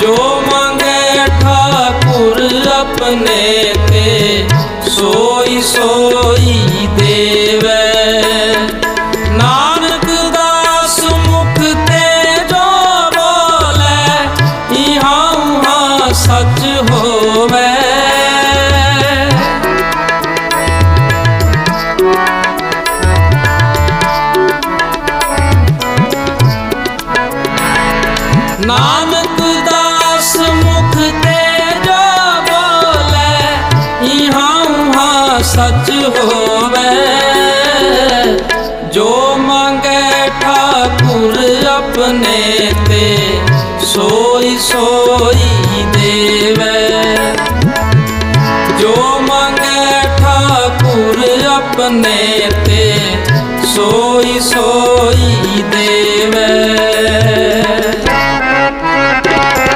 ਜੋ ਮੰਗੇ ਠਾਕੁਰ ਆਪਣੇ ਤੇ, ਸੋਈ ਸੋਈ ਦੇਵੈ। ਨਾਨਕ ਦਾਸ ਮੁਖ ਤੇ ਜੋ ਬੋਲੇ ਇਹਾਂ ਉਹਾਂ ਸੱਚ ਹੋਵੇ। ਨਾਨਕ ਦਾਸ ਸੱਚ ਹੋਵੇ। ਜੋ ਮੰਗੇ ਠਾਕੁਰ ਆਪਣੇ ਤੇ, ਸੋਈ ਸੋਈ ਦੇਵੇ। ਜੋ ਮੰਗੇ ਠਾਕੁਰ ਆਪਣੇ ਤੇ, ਸੋਈ ਸੋਈ